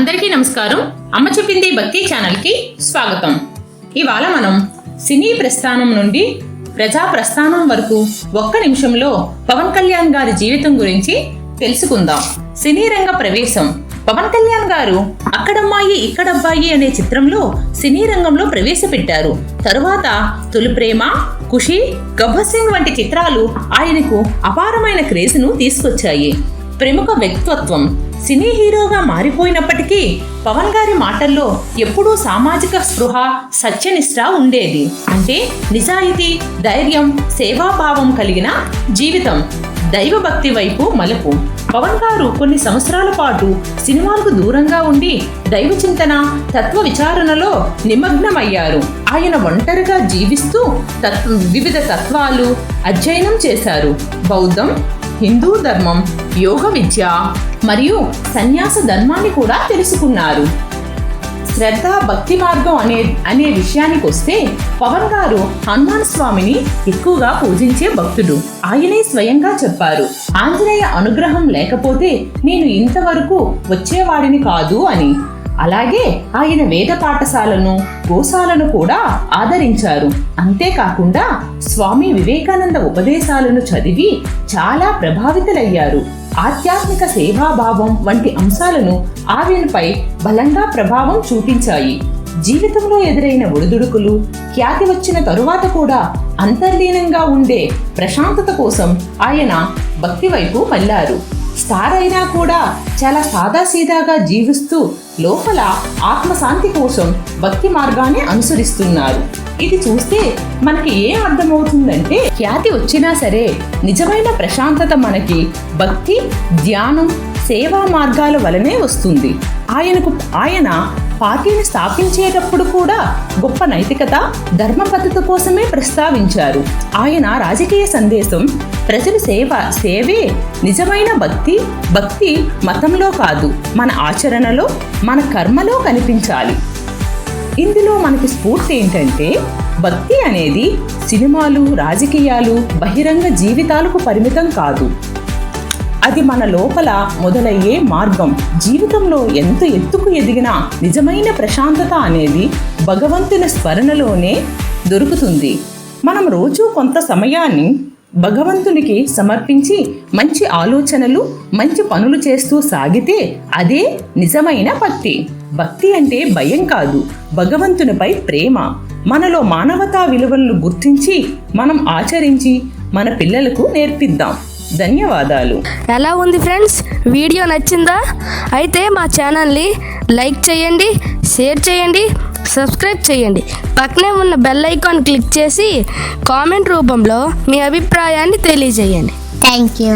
అందరికీ నమస్కారం. అమ్మ చెప్పింది భక్తి ఛానల్కి స్వాగతం. ఇవాళ మనం సినీ ప్రస్థానం నుండి ప్రజా ప్రస్థానం వరకు ఒక్క నిమిషంలో పవన్ కళ్యాణ్ గారి జీవితం గురించి తెలుసుకుందాం. సినీ రంగ ప్రవేశం. పవన్ కళ్యాణ్ గారు అక్కడమ్మాయి ఇక్కడబ్బాయి అనే చిత్రంలో సినీ రంగంలో ప్రవేశపెట్టారు. తరువాత తొలి ప్రేమ ఖుషి గబ్బర్ సింగ్ వంటి చిత్రాలు ఆయనకు అపారమైన క్రేజ్ను తీసుకొచ్చాయి. ప్రముఖ వ్యక్తిత్వం. సినీ హీరోగా మారిపోయినప్పటికీ పవన్ గారి మాటల్లో ఎప్పుడూ సామాజిక స్పృహ సత్యనిష్ట ఉండేది. అంటే నిజాయితీ ధైర్యం సేవాభావం కలిగిన జీవితం. దైవభక్తి వైపు మలుపు. పవన్ గారు కొన్ని సంవత్సరాల పాటు సినిమాలకు దూరంగా ఉండి దైవ చింతన తత్వ విచారణలో నిమగ్నమయ్యారు. ఆయన ఒంటరిగా జీవిస్తూ తత్వ వివిధ తత్వాలు అధ్యయనం చేశారు. బౌద్ధం హిందూ ధర్మం యోగ విద్య మరియు సన్యాస ధర్మాన్ని కూడా తెలుసుకున్నారు. శ్రద్ధ భక్తి మార్గం అనే అనే విషయానికి వస్తే పవన్ గారు హనుమాన్ స్వామిని ఎక్కువగా పూజించే భక్తుడు. ఆయనే స్వయంగా చెప్పారు ఆంజనేయ అనుగ్రహం లేకపోతే నేను ఇంతవరకు వచ్చేవాడిని కాదు అని. అలాగే ఆయన వేద పాఠశాలను గోశాలను కూడా ఆదరించారు. అంతేకాకుండా స్వామి వివేకానంద ఉపదేశాలను చదివి చాలా ప్రభావితులయ్యారు. ఆధ్యాత్మిక సేవాభావం వంటి అంశాలను ఆయనపై బలంగా ప్రభావం చూపించాయి. జీవితంలో ఎదురైన ఒడిదుడుకులు ఖ్యాతి వచ్చిన తరువాత కూడా అంతర్లీనంగా ఉండే ప్రశాంతత కోసం ఆయన భక్తి వైపు మళ్ళారు. స్టార్ అయినా కూడా చాలా సాదాసీదాగా జీవిస్తూ లోపల ఆత్మశాంతి కోసం భక్తి మార్గాన్ని అనుసరిస్తున్నారు. ఇది చూస్తే మనకి ఏం అర్థమవుతుందంటే ఖ్యాతి వచ్చినా సరే నిజమైన ప్రశాంతత మనకి భక్తి ధ్యానం సేవా మార్గాల వలనే వస్తుంది. ఆయనకు ఆయన పార్టీని స్థాపించేటప్పుడు కూడా గొప్ప నైతికత ధర్మపద్ధత కోసమే ప్రస్తావించారు. ఆయన రాజకీయ సందేశం ప్రజల సేవ సేవే నిజమైన భక్తి భక్తి మతంలో కాదు మన ఆచరణలో మన కర్మలో కనిపించాలి. ఇందులో మనకి స్ఫూర్తి ఏంటంటే భక్తి అనేది సినిమాలు రాజకీయాలు బహిరంగ జీవితాలకు పరిమితం కాదు. అది మన లోపల మొదలయ్యే మార్గం. జీవితంలో ఎంత ఎత్తుకు ఎదిగినా నిజమైన ప్రశాంతత అనేది భగవంతుని స్మరణలోనే దొరుకుతుంది. మనం రోజు కొంత సమయాన్ని భగవంతునికి సమర్పించి మంచి ఆలోచనలు మంచి పనులు చేస్తూ సాగితే అదే నిజమైన భక్తి. భక్తి అంటే భయం కాదు భగవంతునిపై ప్రేమ. మనలో మానవతా విలువలను గుర్తించి మనం ఆచరించి మన పిల్లలకు నేర్పిద్దాం. ధన్యవాదాలు. ఎలా ఉంది ఫ్రెండ్స్? వీడియో నచ్చిందా? అయితే మా ఛానల్ని లైక్ చేయండి షేర్ చేయండి సబ్స్క్రైబ్ చేయండి. పక్కనే ఉన్న బెల్ ఐకాన్ క్లిక్ చేసి కామెంట్ రూపంలో మీ అభిప్రాయాన్ని తెలియజేయండి. Thank you.